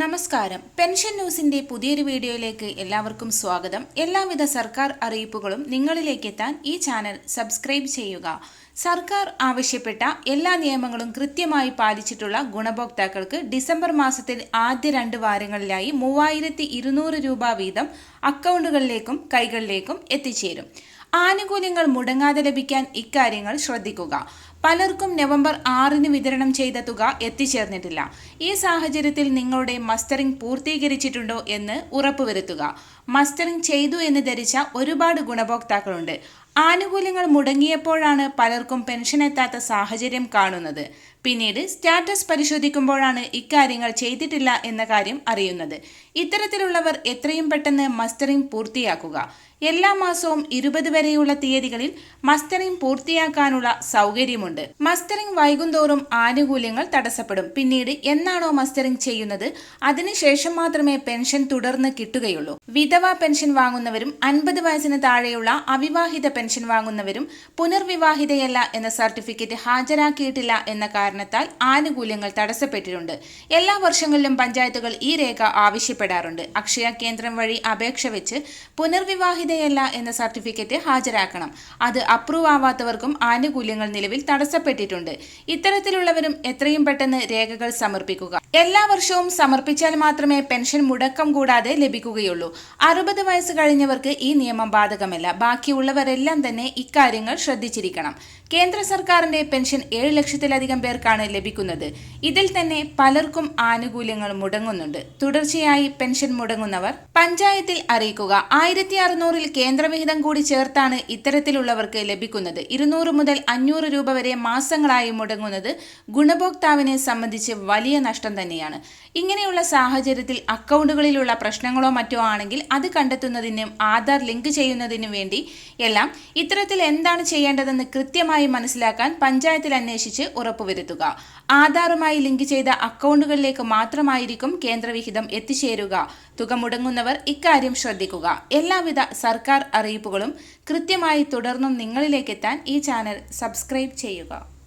നമസ്കാരം. പെൻഷൻ ന്യൂസിന്റെ പുതിയൊരു വീഡിയോയിലേക്ക് എല്ലാവർക്കും സ്വാഗതം. എല്ലാവിധ സർക്കാർ അറിയിപ്പുകളും നിങ്ങളിലേക്ക് എത്താൻ ഈ ചാനൽ സബ്സ്ക്രൈബ് ചെയ്യുക. സർക്കാർ ആവശ്യപ്പെട്ട എല്ലാ നിയമങ്ങളും കൃത്യമായി പാലിച്ചിട്ടുള്ള ഗുണഭോക്താക്കൾക്ക് ഡിസംബർ മാസത്തിൽ ആദ്യ രണ്ട് വാരങ്ങളിലായി മൂവായിരത്തി രൂപ വീതം അക്കൗണ്ടുകളിലേക്കും കൈകളിലേക്കും എത്തിച്ചേരും. ആനുകൂല്യങ്ങൾ മുടങ്ങാതെ ലഭിക്കാൻ ഇക്കാര്യങ്ങൾ ശ്രദ്ധിക്കുക. പലർക്കും നവംബർ ആറിന് വിതരണം ചെയ്ത തുക എത്തിച്ചേർന്നിട്ടില്ല. ഈ സാഹചര്യത്തിൽ നിങ്ങളുടെ മസ്റ്ററിംഗ് പൂർത്തീകരിച്ചിട്ടുണ്ടോ എന്ന് ഉറപ്പുവരുത്തുക. മസ്റ്ററിംഗ് ചെയ്തു എന്ന് ധരിച്ച ഒരുപാട് ഗുണഭോക്താക്കളുണ്ട്. ആനുകൂല്യങ്ങൾ മുടങ്ങിയപ്പോഴാണ് പലർക്കും പെൻഷൻ എത്താത്ത സാഹചര്യം കാണുന്നത്. പിന്നീട് സ്റ്റാറ്റസ് പരിശോധിക്കുമ്പോഴാണ് ഇക്കാര്യങ്ങൾ ചെയ്തിട്ടില്ല എന്ന കാര്യം അറിയുന്നത്. ഇത്തരത്തിലുള്ളവർ എത്രയും പെട്ടെന്ന് മസ്റ്ററിംഗ് പൂർത്തിയാക്കുക. എല്ലാ മാസവും ഇരുപത് വരെയുള്ള തീയതികളിൽ മസ്റ്ററിംഗ് പൂർത്തിയാക്കാനുള്ള സൗകര്യമുണ്ട്. മസ്റ്ററിംഗ് വൈകുന്തോറും ആനുകൂല്യങ്ങൾ തടസ്സപ്പെടും. പിന്നീട് എന്നാണോ മസ്റ്ററിംഗ് ചെയ്യുന്നത്? അതിനുശേഷം മാത്രമേ പെൻഷൻ തുടർന്ന് കിട്ടുകയുള്ളൂ. വിധവ പെൻഷൻ വാങ്ങുന്നവരും അൻപത് വയസ്സിന് താഴെയുള്ള അവിവാഹിത പെൻഷൻ വാങ്ങുന്നവരും പുനർവിവാഹിതയല്ല എന്ന സർട്ടിഫിക്കറ്റ് ഹാജരാക്കിയിട്ടില്ല എന്ന കാരണത്താൽ ആനുകൂല്യങ്ങൾ തടസ്സപ്പെട്ടിട്ടുണ്ട്. എല്ലാ വർഷങ്ങളിലും പഞ്ചായത്തുകൾ ഈ രേഖ ആവശ്യപ്പെടാറുണ്ട്. അക്ഷയ കേന്ദ്രം വഴി അപേക്ഷ വെച്ച് പുനർവിവാഹിതയല്ല എന്ന സർട്ടിഫിക്കറ്റ് ഹാജരാക്കണം. അത് അപ്രൂവ് ആവാത്തവർക്കും ആനുകൂല്യങ്ങൾ നിലവിൽ തടസ്സപ്പെട്ടിട്ടുണ്ട്. ഇത്തരത്തിലുള്ളവരും എത്രയും പെട്ടെന്ന് രേഖകൾ സമർപ്പിക്കുക. എല്ലാ വർഷവും സമർപ്പിച്ചാൽ മാത്രമേ പെൻഷൻ മുടക്കം കൂടാതെ ലഭിക്കുകയുള്ളൂ. അറുപത് വയസ്സ് കഴിഞ്ഞവർക്ക് ഈ നിയമം ബാധകമല്ല. ബാക്കിയുള്ളവരെല്ലാം തന്നെ ഇക്കാര്യങ്ങൾ ശ്രദ്ധിച്ചിരിക്കണം. കേന്ദ്ര സർക്കാരിന്റെ പെൻഷൻ ഏഴ് ലക്ഷത്തിലധികം പേർക്കാണ് ലഭിക്കുന്നത്. ഇതിൽ തന്നെ പലർക്കും ആനുകൂല്യങ്ങൾ മുടങ്ങുന്നുണ്ട്. തുടർച്ചയായി പെൻഷൻ മുടങ്ങുന്നവർ പഞ്ചായത്തിൽ അറിയിക്കുക. ആയിരത്തി അറുന്നൂറിൽ കേന്ദ്രവിഹിതം കൂടി ചേർത്താണ് ഇത്തരത്തിലുള്ളവർക്ക് ലഭിക്കുന്നത്. ഇരുന്നൂറ് മുതൽ അഞ്ഞൂറ് രൂപ വരെ മാസങ്ങളായി മുടങ്ങുന്നത് ഗുണഭോക്താവിനെ സംബന്ധിച്ച് വലിയ നഷ്ടം തന്നെയാണ്. ഇങ്ങനെയുള്ള സാഹചര്യത്തിൽ അക്കൗണ്ടുകളിലുള്ള പ്രശ്നങ്ങളോ മറ്റോ ആണെങ്കിൽ അത് കണ്ടെത്തുന്നതിനും ആധാർ ലിങ്ക് ചെയ്യുന്നതിനും വേണ്ടി എല്ലാം ഇത്തരത്തിൽ എന്താണ് ചെയ്യേണ്ടതെന്ന് കൃത്യമായി മനസ്സിലാക്കാൻ പഞ്ചായത്തിൽ അന്വേഷിച്ച് ഉറപ്പുവരുത്തുക. ആധാറുമായി ലിങ്ക് ചെയ്ത അക്കൗണ്ടുകളിലേക്ക് മാത്രമായിരിക്കും കേന്ദ്രവിഹിതം എത്തിച്ചേരുക. തുക മുടങ്ങുന്നവർ ഇക്കാര്യം ശ്രദ്ധിക്കുക. എല്ലാവിധ സർക്കാർ അറിയിപ്പുകളും കൃത്യമായി തുടർന്നും നിങ്ങളിലേക്കെത്താൻ ഈ ചാനൽ സബ്സ്ക്രൈബ് ചെയ്യുക.